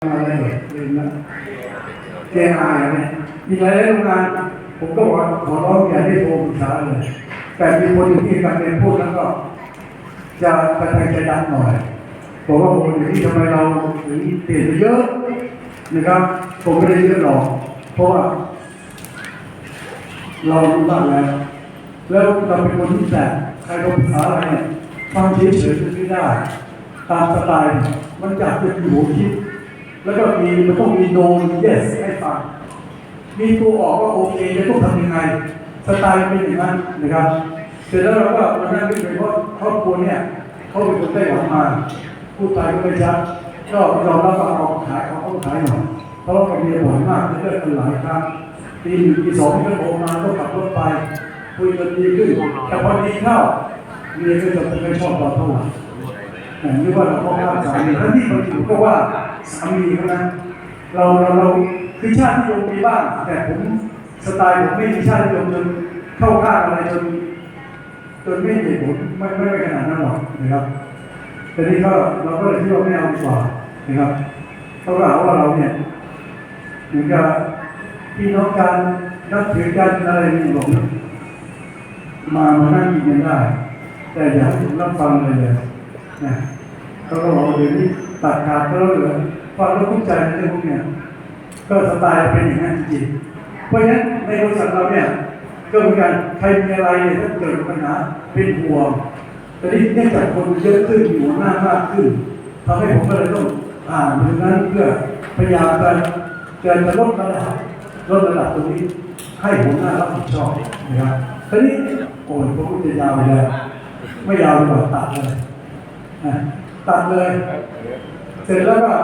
อะไรลืมแล้วเจไอเนี่ยมีหลายโรงงานผมก็บอกขอร้องอย่าได้โทรปรึกษาเลย แต่มีคนหนึ่ที่การเรียนพูดแล้วก็ จะกระทายใจดังหน่อยบอกว่าโอ้โหอย่างนี้ทำไมเราถึงเปลี่ยนไปเยอะนะครับ ผมไม่ได้เยอะหรอกเพราะว่าเรารู้บ้างแล้ว แล้วเราเป็นคนที่แต่ใครเราปรึกษาอะไรเนี่ยฟังเฉยๆไม่ได้ ตามสไตล์มันอยากจะอยู่หัวคิด แล้วก็มีมันต้องมีโนน yes ให้ฟัง มีตัวออกว่าโอเคจะต้องทำยังไง สไตล์เป็นอย่างนั้นนะครับ เสร็จแล้วเราก็มานั่งคิดไปเพราะครอบครัวเนี่ยเขาเป็นคนไต้หวันมาพูดไทยก็ไม่ชัดก็ยอมรับว่าเอาขายเอาเขาขายหน่อยเพราะว่าเมียบ่อยมากเลิกกันหลายครั้งตีหนึ่งตีสองก็โทรมาก็ขับรถไปคุยกันดีขึ้นแต่พอดีเข้าเมียก็จะไม่ชอบเราเท่าไหร่ แต่ไม่ว่าเราพ่อว่าสามีทั้งที่บางทีก็ว่าสามีเขานะเราเราเราคือชาตินิยมมีบ้างแต่ผมสไตล์ผมไม่มีชาตินิยมจนเข้าข้างอะไรจนจนไม่เห็นผลไม่ไม่ไม่ขนาดนั้นหรอกนะครับแต่นี่ก็เราก็เลยที่ว่าไม่เอาดีกว่านะครับเพราะว่าว่าเราเนี่ยเหมือนกับพี่น้องกันนับถือกันอะไรนี่บอกนะมามานั่งกินกันได้ แต่อย่าให้ผมรับฟังเลยเลยนะ เขาก็บอกว่าเดี๋ยวนี้ตัดขาดก็แล้วเหลือฟังแล้วคุ้มใจในเรื่องพวกเนี้ยก็สไตล์เป็นอย่างนั้นจริงเพราะฉะนั้นในบริษัทเราเนี่ยก็เหมือนกันใครมีอะไรเนี่ยถ้าเกิดปัญหาเป็นห่วงแต่นี่เนื่องจากคนเยอะขึ้นอยู่หน้ามากขึ้นทำให้ผมก็เลยต้องอ่านเรื่องนั้นเพื่อพยายามจะจะจะลดระดับลดระดับตรงนี้ให้หัวหน้ารับผิดชอบนะครับทีนี้โอ้ยผมก็จะยาวไปเลยไม่ยาวดีกว่าตัดเลยนะ ตัดเลย เสร็จแล้วก็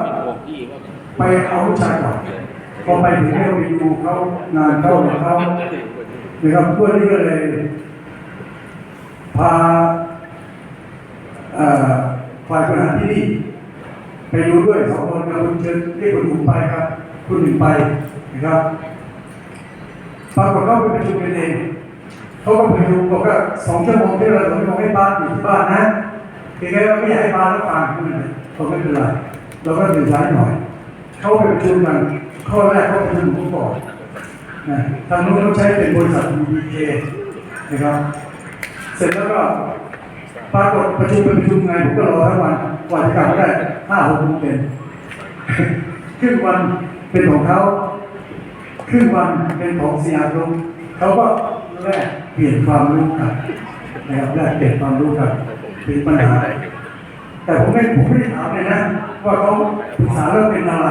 ไปเอาลูกชายก่อนพอไปถึงก็ไปดูเขางานเขาของเขานะครับเพื่อนนี่ก็เลยพาเอ่อฝ่ายบริหารที่นี่ไปดูด้วยสองคนกับคุณเชิญเรียกคุณหนุ่มไปครับ คุณหนึ่งไปนะครับปรากฏเขาไปประชุมกันเองเขาก็ประชุมบอกว่าสองชั่วโมงที่เราสองชั่วโมงให้บ้านอยู่ที่บ้านนะ เพียงแค่ว่าไม่อยากให้บ้านแล้วฟังคุณนะเขาไม่เป็นไรเราก็ตื่นสายหน่อย เขาไปประชุมกันข้อแรกเขาประชุมผมก่อนนะทางนู้นเขาใช้เป็นบริษัท BBK นะครับ เสร็จแล้วก็ปรากฏประชุมเป็นประชุมไงผมก็รอทั้งวันกว่าจะกลับได้ห้าหกโมงเย็นครึ่งวันเป็นของเขาครึ่งวันเป็นของเสียรงเขาก็แลกเปลี่ยนความรู้กันนะครับแลกเปลี่ยนความรู้กัน มีปัญหา แต่ผมไม่ผมไม่ได้ถามเลยนะ ว่าเขาปรึกษาเรื่องเป็นอะไร